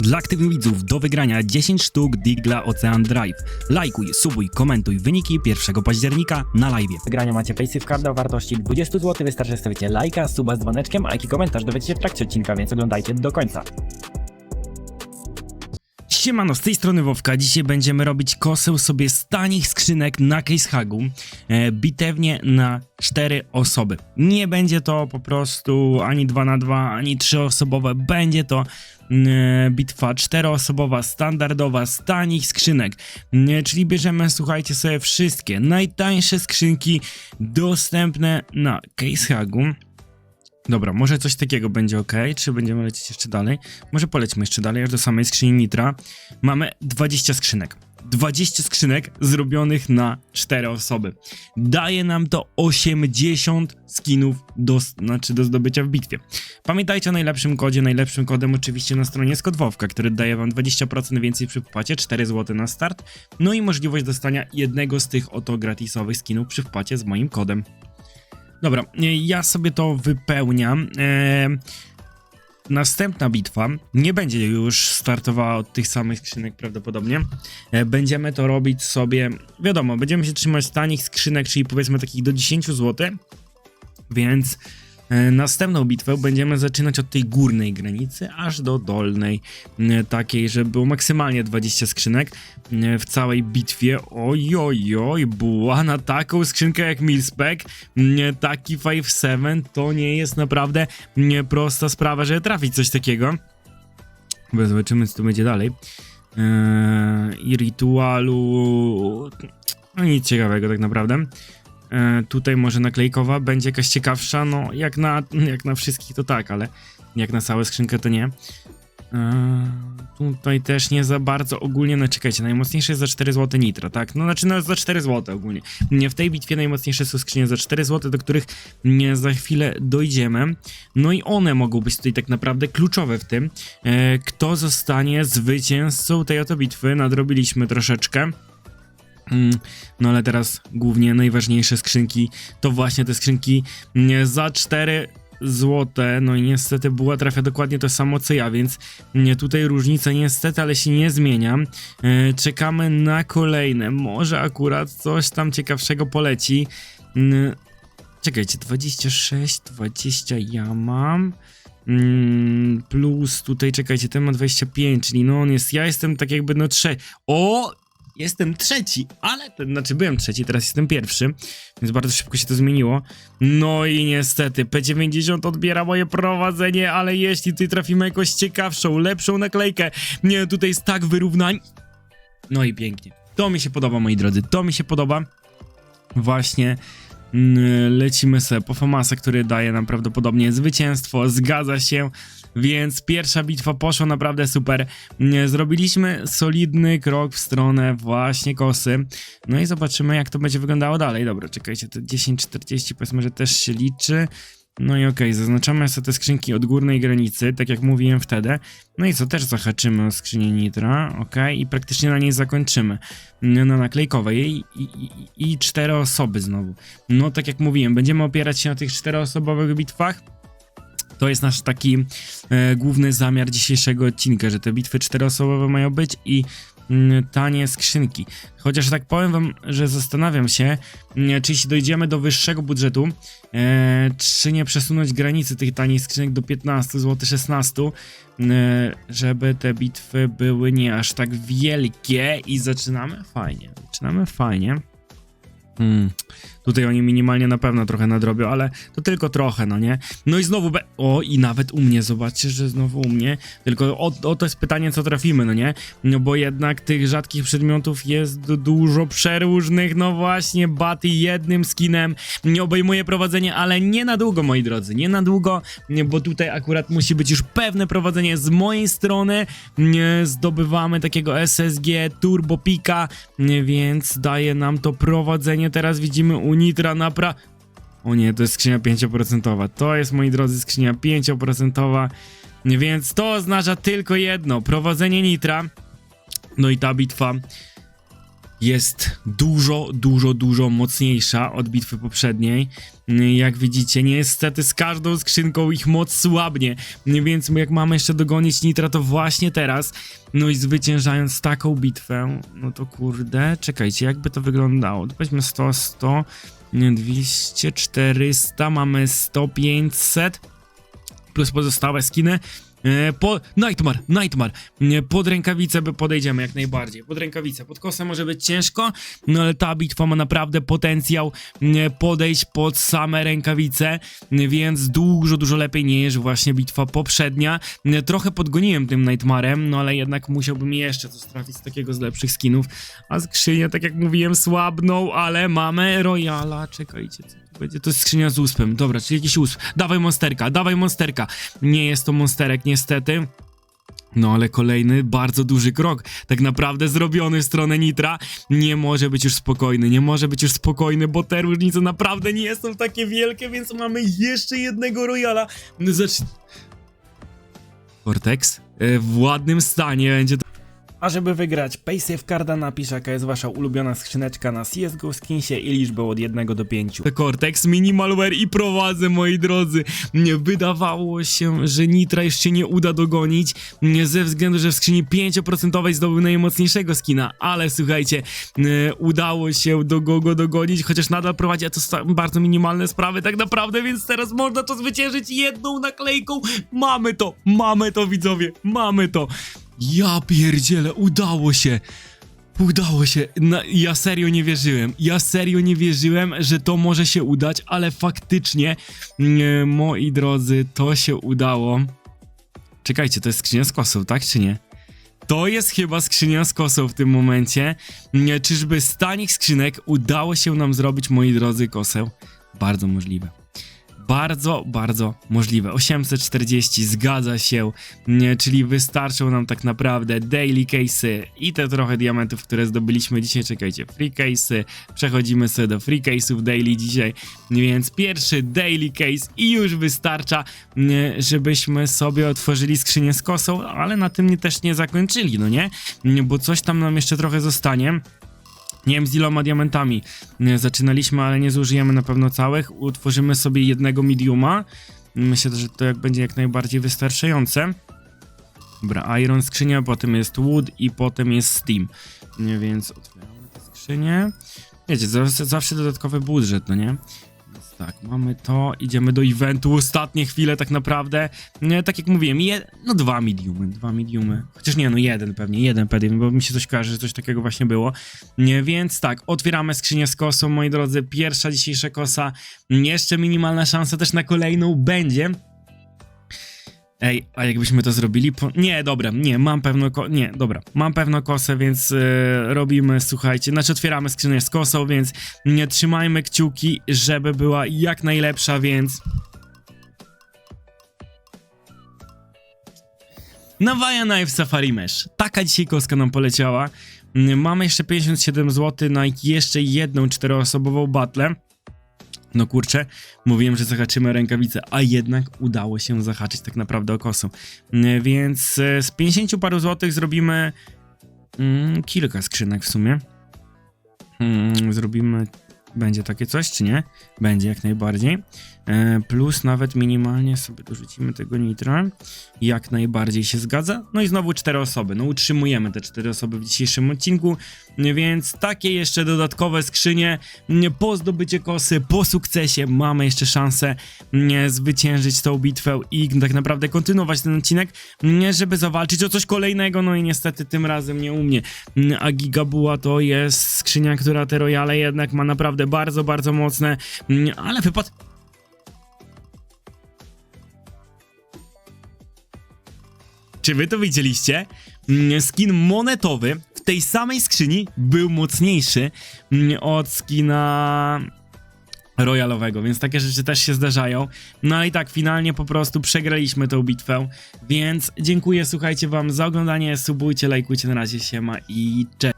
Dla aktywnych widzów do wygrania 10 sztuk Digla Ocean Drive. Lajkuj, subuj, komentuj wyniki 1 października na live. wygrania macie Paysafe Carda o wartości 20 zł. Wystarczy, stawicie lajka, suba z dzwoneczkiem, a jaki komentarz dowiecie się w trakcie odcinka, więc oglądajcie do końca. Siemano, z tej strony Wowka. Dzisiaj będziemy robić koseł sobie z tanich skrzynek na casehagu. E, bitewnie na 4 osoby. Nie będzie to po prostu ani 2 na 2, ani 3 osobowe. Będzie to e, bitwa 4 osobowa, standardowa, z tanich skrzynek. E, czyli bierzemy, słuchajcie sobie, wszystkie najtańsze skrzynki dostępne na casehagu. Dobra, może coś takiego będzie ok, czy będziemy lecieć jeszcze dalej? Może polećmy jeszcze dalej, aż do samej skrzyni nitra. Mamy 20 skrzynek. 20 skrzynek zrobionych na 4 osoby. Daje nam to 80 skinów do, znaczy do zdobycia w bitwie. Pamiętajcie o najlepszym kodzie. Najlepszym kodem oczywiście na stronie jest kod Wowka, który daje wam 20% więcej przy wpłacie, 4 zł na start. No i możliwość dostania jednego z tych oto gratisowych skinów przy wpłacie z moim kodem. Dobra, e, ja sobie to wypełniam. E, następna bitwa nie będzie już startowała od tych samych skrzynek prawdopodobnie. E, będziemy to robić sobie, wiadomo, będziemy się trzymać tanich skrzynek, czyli powiedzmy takich do 10 zł. Więc następną bitwę będziemy zaczynać od tej górnej granicy, aż do dolnej, e, takiej, że było maksymalnie 20 skrzynek e, w całej bitwie. Oj, oj, oj, była na taką skrzynkę jak Milspec, taki 5-7 to nie jest naprawdę prosta sprawa, żeby trafić coś takiego. Zobaczymy, co tu będzie dalej. Eee, I rytualu. No nic ciekawego, tak naprawdę. E, tutaj może naklejkowa będzie jakaś ciekawsza, no jak na, jak na wszystkich to tak, ale jak na całą skrzynkę to nie. E, tutaj też nie za bardzo ogólnie, no czekajcie, najmocniejsze jest za 4 zł nitro, tak? No znaczy no za 4 zł ogólnie. Nie w tej bitwie najmocniejsze są skrzynie za 4 zł, do których nie za chwilę dojdziemy. No i one mogą być tutaj tak naprawdę kluczowe w tym, e, kto zostanie zwycięzcą tej oto bitwy. Nadrobiliśmy troszeczkę. Mm, No ale teraz głównie najważniejsze skrzynki to właśnie te skrzynki mm, za 4 złote. No i niestety była trafia dokładnie to samo co ja, więc mm, tutaj różnica niestety, ale się nie zmienia. E, Czekamy na kolejne. Może akurat coś tam ciekawszego poleci. Czekajcie, 26, 20 ja mam. Plus tutaj, czekajcie, ten ma 25, czyli no on jest, ja jestem tak jakby no trzeci. O! Jestem trzeci, ale ten, znaczy byłem trzeci, teraz jestem pierwszy, więc bardzo szybko się to zmieniło. No i niestety, P90 odbiera moje prowadzenie, ale jeśli tutaj trafimy jakąś ciekawszą, lepszą naklejkę, nie, tutaj jest tak wyrównań. No i pięknie. To mi się podoba, moi drodzy, to mi się podoba. Właśnie mm, lecimy sobie po Famasa, który daje nam prawdopodobnie zwycięstwo, zgadza się, więc pierwsza bitwa poszła naprawdę super. Zrobiliśmy solidny krok w stronę właśnie kosy, no i zobaczymy jak to będzie wyglądało dalej. Dobra, czekajcie, te 10.40 powiedzmy, że też się liczy. No i okej, zaznaczamy sobie te skrzynki od górnej granicy, tak jak mówiłem wtedy. No i co, też zahaczymy o skrzynię nitra, okej, i praktycznie na niej zakończymy. Na naklejkowej i, i, i cztery osoby znowu. No tak jak mówiłem, będziemy opierać się na tych czteroosobowych bitwach. To jest nasz taki e, główny zamiar dzisiejszego odcinka, że te bitwy czteroosobowe mają być i mm, tanie skrzynki. Chociaż tak powiem wam, że zastanawiam się, mm, czy jeśli dojdziemy do wyższego budżetu, e, czy nie przesunąć granicy tych tanich skrzynek do 15 zł, 16, e, żeby te bitwy były nie aż tak wielkie i zaczynamy fajnie. Zaczynamy fajnie. Hmm. Tutaj oni minimalnie na pewno trochę nadrobią, ale to tylko trochę, no nie? No i znowu be... O, i nawet u mnie, zobaczcie, że znowu u mnie. Tylko o, o to jest pytanie, co trafimy, no nie? No bo jednak tych rzadkich przedmiotów jest du- dużo przeróżnych, no właśnie, Baty jednym skinem nie obejmuje prowadzenie, ale nie na długo, moi drodzy, nie na długo, bo tutaj akurat musi być już pewne prowadzenie z mojej strony. Zdobywamy takiego SSG Turbo Pika, więc daje nam to prowadzenie. Teraz widzimy u Nitra napra... O nie, to jest skrzynia 5%. To jest, moi drodzy, skrzynia 5%. Więc to oznacza tylko jedno: prowadzenie Nitra. No i ta bitwa jest dużo, dużo, dużo mocniejsza od bitwy poprzedniej. Jak widzicie, niestety z każdą skrzynką ich moc słabnie, więc jak mamy jeszcze dogonić Nitra, to właśnie teraz. No i zwyciężając taką bitwę, no to kurde, czekajcie, jakby to wyglądało? Weźmy 100, 100, nie, 200, 400, mamy 100, 500 plus pozostałe skiny. E, Po, Nightmare, Nightmare. E, Pod rękawicę podejdziemy jak najbardziej. Pod rękawicę, pod kosę może być ciężko, no ale ta bitwa ma naprawdę potencjał e, podejść pod same rękawice, więc dużo, dużo lepiej niż właśnie bitwa poprzednia. Trochę podgoniłem tym Nightmarem, no ale jednak musiałbym jeszcze coś trafić z takiego z lepszych skinów. A skrzynie, tak jak mówiłem, słabną, ale mamy Royala. Czekajcie, co będzie? To jest skrzynia z uspem. Dobra, czyli jakiś usp. Dawaj monsterka, dawaj monsterka. Nie jest to monsterek, niestety. No ale kolejny bardzo duży krok, tak naprawdę zrobiony w stronę Nitra. Nie może być już spokojny, nie może być już spokojny, bo te różnice naprawdę nie są takie wielkie, więc mamy jeszcze jednego Royala. Zacz... Cortex e, w ładnym stanie będzie to. A żeby wygrać PaySafe Carda napisz jaka jest wasza ulubiona skrzyneczka na CSGO skinsie i liczbę od 1 do 5. Cortex Minimalware i prowadzę, moi drodzy. Wydawało się, że Nitra się nie uda dogonić, ze względu, że w skrzyni 5% zdobył najmocniejszego skina, ale słuchajcie, udało się do go, go dogonić, chociaż nadal prowadzi, a to są bardzo minimalne sprawy tak naprawdę, więc teraz można to zwyciężyć jedną naklejką. Mamy to, mamy to widzowie, mamy to. Ja pierdzielę, udało się. Udało się. Na, ja serio nie wierzyłem. Ja serio nie wierzyłem, że to może się udać, ale faktycznie, nie, moi drodzy, to się udało. Czekajcie, to jest skrzynia z kosą, tak czy nie? To jest chyba skrzynia z kosą w tym momencie. Nie, czyżby z tanich skrzynek udało się nam zrobić, moi drodzy, kosę? Bardzo możliwe. Bardzo, bardzo możliwe. 840 zgadza się, czyli wystarczą nam tak naprawdę daily case'y i te trochę diamentów, które zdobyliśmy dzisiaj. Czekajcie, free case'y. Przechodzimy sobie do free case'ów daily dzisiaj. Więc pierwszy daily case i już wystarcza, żebyśmy sobie otworzyli skrzynię z kosą, ale na tym też nie zakończyli, no? Nie, Bo coś tam nam jeszcze trochę zostanie. Nie wiem z iloma diamentami zaczynaliśmy, ale nie zużyjemy na pewno całych. Utworzymy sobie jednego mediuma. Myślę, że to jak będzie jak najbardziej wystarczające. Dobra, Iron skrzynia, potem jest Wood i potem jest Steam. Nie, więc otwieramy tę skrzynię. Wiecie, zawsze, zawsze dodatkowy budżet, no nie? Tak, mamy to, idziemy do eventu, ostatnie chwile tak naprawdę. Nie, tak jak mówiłem, je, no dwa mediumy, dwa mediumy. Chociaż nie, no jeden pewnie, jeden pewnie, bo mi się coś kojarzy, że coś takiego właśnie było. Nie, więc tak, otwieramy skrzynię z kosą, moi drodzy, pierwsza dzisiejsza kosa. Jeszcze minimalna szansa też na kolejną będzie. Ej, a jakbyśmy to zrobili? Po... Nie, dobra, nie, mam pewno ko... Nie, dobra, mam pewno kosę, więc yy, robimy, słuchajcie, znaczy otwieramy skrzynię z kosą, więc nie trzymajmy kciuki, żeby była jak najlepsza, więc... Nawaja Knife Safari Mesh. Taka dzisiaj koska nam poleciała. Mamy jeszcze 57 zł na jeszcze jedną czteroosobową battle. No kurczę, mówiłem, że zahaczymy rękawicę, a jednak udało się zahaczyć tak naprawdę o kosą. Mm, Więc e, z 50 paru złotych zrobimy mm, kilka skrzynek w sumie. Mm, zrobimy, będzie takie coś, czy nie? Będzie jak najbardziej. E, plus nawet minimalnie sobie dorzucimy tego nitra. Jak najbardziej się zgadza. No i znowu cztery osoby. No utrzymujemy te cztery osoby w dzisiejszym odcinku. Więc takie jeszcze dodatkowe skrzynie po zdobycie kosy, po sukcesie mamy jeszcze szansę nie, zwyciężyć tą bitwę i tak naprawdę kontynuować ten odcinek, nie, żeby zawalczyć o coś kolejnego, no i niestety tym razem nie u mnie. A Gigabuła to jest skrzynia, która te royale jednak ma naprawdę bardzo, bardzo mocne, ale wypadł Czy wy to widzieliście? Mm, Skin monetowy w tej samej skrzyni był mocniejszy mm, od skina royalowego, więc takie rzeczy też się zdarzają. No i tak, finalnie po prostu przegraliśmy tą bitwę, więc dziękuję, słuchajcie wam za oglądanie, subujcie, lajkujcie, na razie siema i cześć.